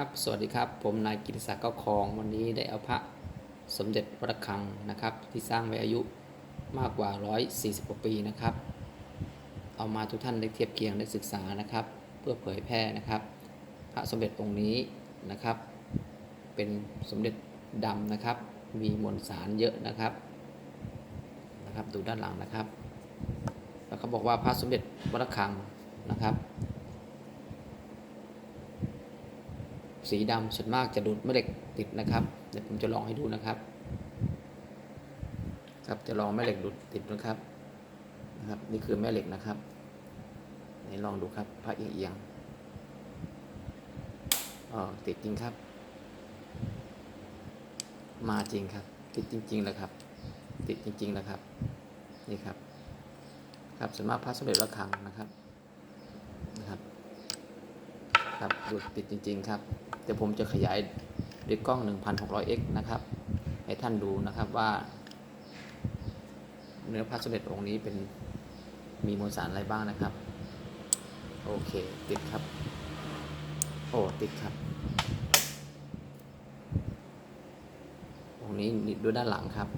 ครับสวัสดีครับ ผมนายกิติศักดิ์เก้าคอง วันนี้ได้เอาพระสมเด็จพระคังนะครับ ที่สร้างไว้อายุมากกว่า 140กว่าปีนะครับ เอามาทุกท่านได้เทียบเคียงได้ศึกษานะครับ เพื่อเผยแพร่นะครับ พระสมเด็จองค์นี้นะครับ เป็นสมเด็จดำนะครับ มีมวลสารเยอะนะครับนะครับ ดูด้านหลังนะครับ แล้วเขาบอกว่าพระสมเด็จพระคังนะครับ สีดำส่วนมากจะดูดแม่เหล็กติดนะครับเดี๋ยวผมจะลองให้ดูนะครับ ครับจะลองแม่เหล็กดูดติดนะครับนะครับ นี่คือแม่เหล็กนะครับไหนลองดูครับพระเอียงอ๋อติดจริงครับ มาจริงครับ ติดจริงๆเลยครับ ติดจริงๆแล้วครับ นี่ครับ ครับส่วนมากพระสมเด็จระฆังนะครับนะครับ ครับดูดติดจริง ๆ ครับ เดี๋ยวผมจะขยายด้วยกล้อง 1600x นะครับ ให้ท่านดูนะครับว่า เนื้อพระสมเด็จองค์นี้เป็นมีมวลสารอะไรบ้างนะครับ โอเค ติดครับ โอ้ ติดครับ องค์นี้นิดดูด้านหลังครับ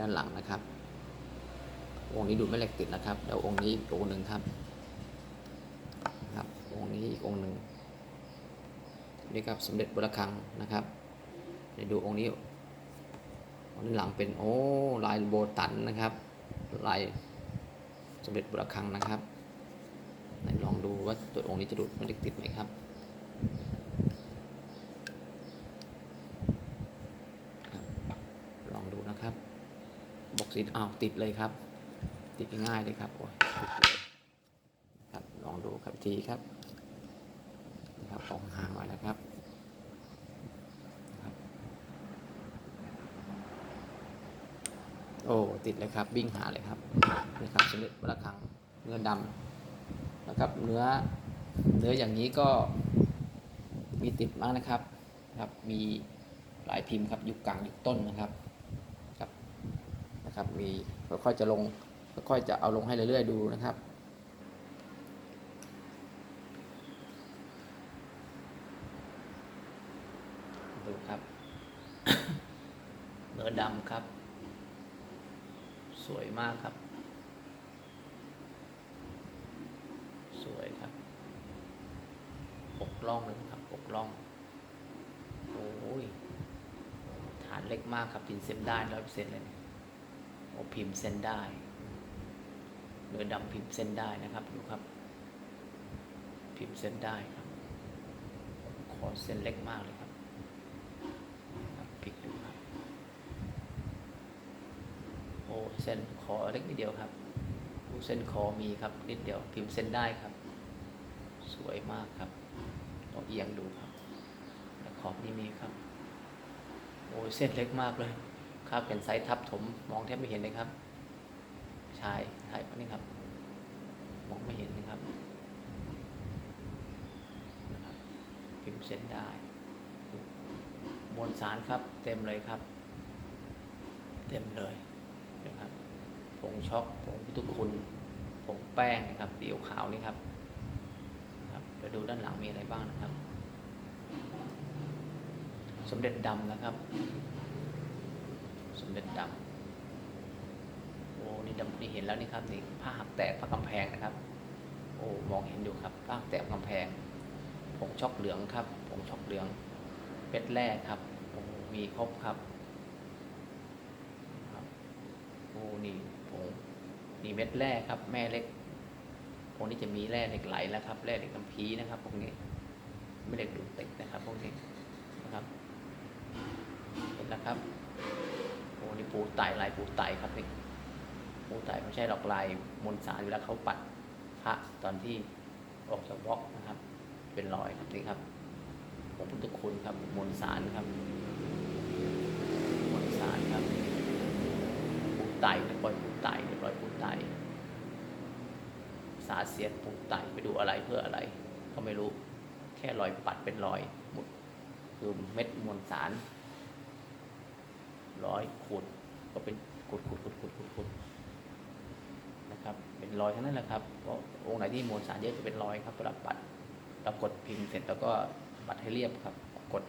ด้านหลังนะครับ องค์นี้ดูไม่เหล็กติดนะครับเดี๋ยวองค์นี้อีกองค์หนึ่งครับ ครับ องค์นี้อีกองค์หนึ่ง นี่ครับสมเด็จบุรคังนะครับเดี๋ยวดูองค์นี้องค์นี้หลังเป็นโอ้ลายโบตันนะครับลายสมเด็จบุรคังนะครับลองดูว่าตัวองค์นี้จะดูดมันติดไหมครับลองดูนะครับบอกสีอ้าวติดเลยครับ ติดง่ายเลยครับโอ้ยติดเลยครับลองดูครับทีครับ นะครับออกหางๆหน่อยนะครับโอ้ติดเลยครับวิ่งหาเลยครับนี่ครับสมเด็จพระคังเนื้อดำนะครับเนื้อเนื้ออย่างนี้ก็มีติดมากนะครับครับ มีหลายพิมพ์ครับยุคกลางยุคต้นนะครับครับนะครับ มีค่อยๆจะลงค่อยๆจะเอาลงให้เรื่อยๆดูนะครับ ดูครับ เนื้อ ดำครับ สวยมากครับ สวยครับปกล่องเลยครับปกล่อง โอ้ย ฐานเล็กมากครับพิมพ์เส้นได้ร้อยเปอร์เซ็นต์เลยโอ้พิมพ์เส้นได้เนื้อดำพิมพ์เส้นได้นะครับดูครับ พิมพ์เส้นได้ครับ ขอเส้นเล็กมากเลยครับพลิกดูครับ โอ้ เส้นคอเล็กนิดเดียวครับเส้นคอมีครับนิดเดียวพิมพ์เส้นได้ครับ สวยมากครับลองเอียงดูครับและขอบนี้มีครับ โอ้เส้นเล็กมากเลย ครับเป็นไซส์ทับถมมองแทบไม่เห็นเลยครับชายชายนนี้ครับ มองไม่เห็นนะครับนะครับพิมพ์เส้นได้มวลสารครับ เต็มเลยครับ เต็มเลย งช็อกผงพิทุคุณผงแป้งนะครับเดียวขาวนี่ครับครับเดี๋ยวดูด้านหลังมีอะไรบ้างนะครับ สมเด็จดำนะครับ สมเด็จดำโอ้นี่ดำนี่เห็นแล้วนี่ครับนี่ผ้าหักแตกผ้ากำแพงนะครับโอ้มองเห็นอยู่ครับผ้าหักแตกกำแพงผงช็อกเหลืองครับผงช็อกเหลืองเป็ดแรกครับมีครบครับโอ้นี่ผง นี่เม็ดแรกครับ แม่เล็กพวกนี้จะมีแร่เหล็กไหลแล้วครับแร่เหล็กน้ำพีนะครับพวกนี้ไม่เหล็กดูดติดนะครับพวกนี้นะครับเห็นแล้วครับโอ้นี่ปูไตลายปูไตครับนี่ปูไตไม่ใช่หรอกลายมวลสารเวลาเขาปัดพระตอนที่ออกจากบล็อกนะครับ เป็นรอยครับนี่ครับพระพุทธคุณครับมวลสารครับมวลสารครับปูไตเรียบร้อยปูไตเรียบร้อยปูไตสาเสียนปูไตไปดูอะไรเพื่ออะไร ก็ไม่รู้แค่รอยปัดเป็นรอยหมุดคือเม็ดมวลสารร้อยขุดก็เป็นขุดขุดขุดขุดขุดขุดนะครับเป็นรอยทั้งนั้นแหละครับเพราะองค์ไหนที่มวลสารเยอะจะเป็นรอยครับเวลาปัดเรากดพิมพ์เสร็จแล้วก็ปัดให้เรียบครับ กด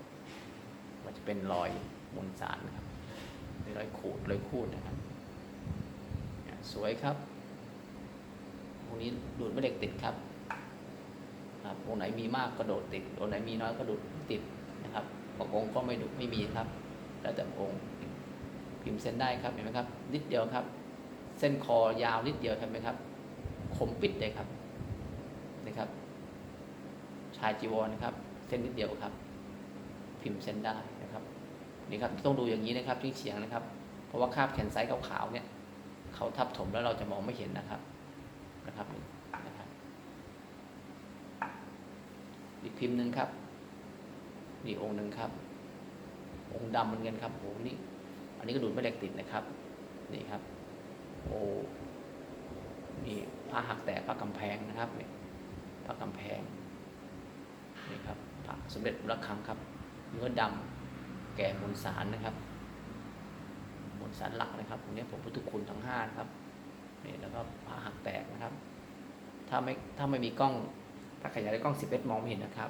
มันจะเป็นรอยมวลสารครับเป็นรอยขูดรอยคูดนะครับ สวยครับตรงนี้ดูดไม่เหล็กติดครับครับองไหนมีมากก็โดดติดองไหนมีน้อยก็ดูดติดนะครับบางองค์ก็ไม่ดูดไม่มีครับ แล้วแต่องค์พิมพ์เส้นได้ครับเห็นไหมครับ นิดเดียวครับ เส้นคอยาวนิดเดียวเห็นไหมครับคมปิดเลยครับนะครับ ชายจีวรนะครับ เส้นนิดเดียวครับ พิมพ์เส้นได้นะครับนี่ครับต้องดูอย่างนี้นะครับที่เฉียงนะครับ เพราะว่าคาบแขนไซส์ขาวๆเนี่ย เขาทับถมแล้วเราจะมองไม่เห็นนะครับนะครับนี่นะครับ อีกพิมพ์หนึ่งครับ นี่องค์หนึ่งครับ องค์ดำเหมือนกันครับโอ้โหนี่ อันนี้ก็ดูดไม่เหล็กติดนะครับ นี่ครับ โอ้นี่ผ้าหักแตกผ้ากำแพงนะครับนี่ผ้ากำแพงนี่ครับพระสมเด็จระฆังครับ เนื้อดำแก่มวลสารนะครับ สารหลักนะครับตรงนี้ผมพุทธคุณทั้งห้านะครับนี่แล้วก็ผ้าหักแตกนะครับ ถ้าไม่ถ้าไม่มีกล้องถ้าขยายด้วยกล้อง10เมตรมองไม่เห็นนะครับ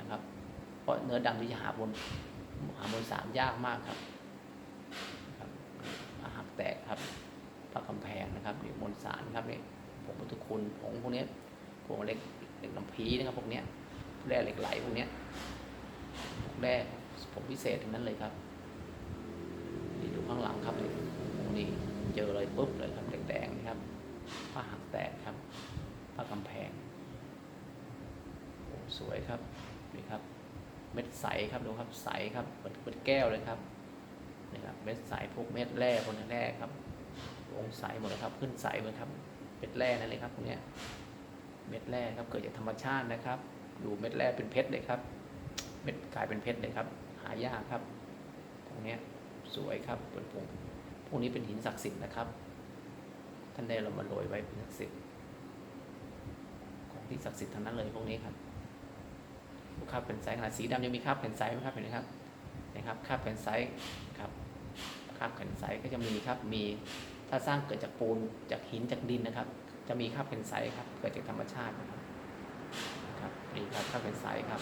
นะครับ เพราะเนื้อดำที่จะหาบนหาบนสารยากมากครับผ้าหักแตกครับผ้ากำแพงนะครับนี่มวลสารครับนี่ผมพุทธคุณผงพวกนี้พวกเล็กเล็กลำพีนะครับพวกนี้แร่เหล็กไหลพวกนี้แรกผมพิเศษทั้งนั้นเลยครับ ข้างหลังครับนี่นี่เจอเลยปุ๊บเลยครับแดงๆนะครับผ้าหักแตกครับผ้ากำแพงสวยครับนี่ครับ เม็ดใสครับดูครับใสครับเหมือนเป็นแก้วเลยครับนี่ครับเม็ดใสพวกเม็ดแร่พวกนี้แร่ครับองใสหมดเลยครับ ขึ้นใสหมดครับเม็ดแร่นั่นเลยครับพวกเนี้ยเม็ดแร่ครับเกิดจากธรรมชาตินะครับ ดูเม็ดแร่เป็นเพชรเลยครับ เม็ดกลายเป็นเพชรเลยครับ หายากครับตรงเนี้ย สวยครับเป็นพวกพวกนี้เป็นหินศักดิ์สิทธิ์นะครับ ท่านได้เรามาโรยไว้เป็นศักดิ์สิทธิ์ของที่ศักดิ์สิทธิ์ทั้งนั้นเลยพวกนี้ครับคราบแผ่นไซส์ขนาดสีดำยังมีคราบแผ่นไซส์ไหมครับเห็นไหมครับนะครับคราบแผ่นไซส์ครับคราบแผ่นไซส์ก็จะมีครับมีถ้าสร้างเกิดจากปูนจากหินจากดินนะครับ จะมีคราบแผ่นไซส์ครับเกิดจากธรรมชาตินะครับครับนี่ครับคราบแผ่นไซส์ครับ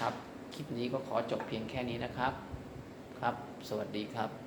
ครับ ลิปนี้ก็ขอจบเพียงแค่นี้นะครับ ครับ สวัสดีครับ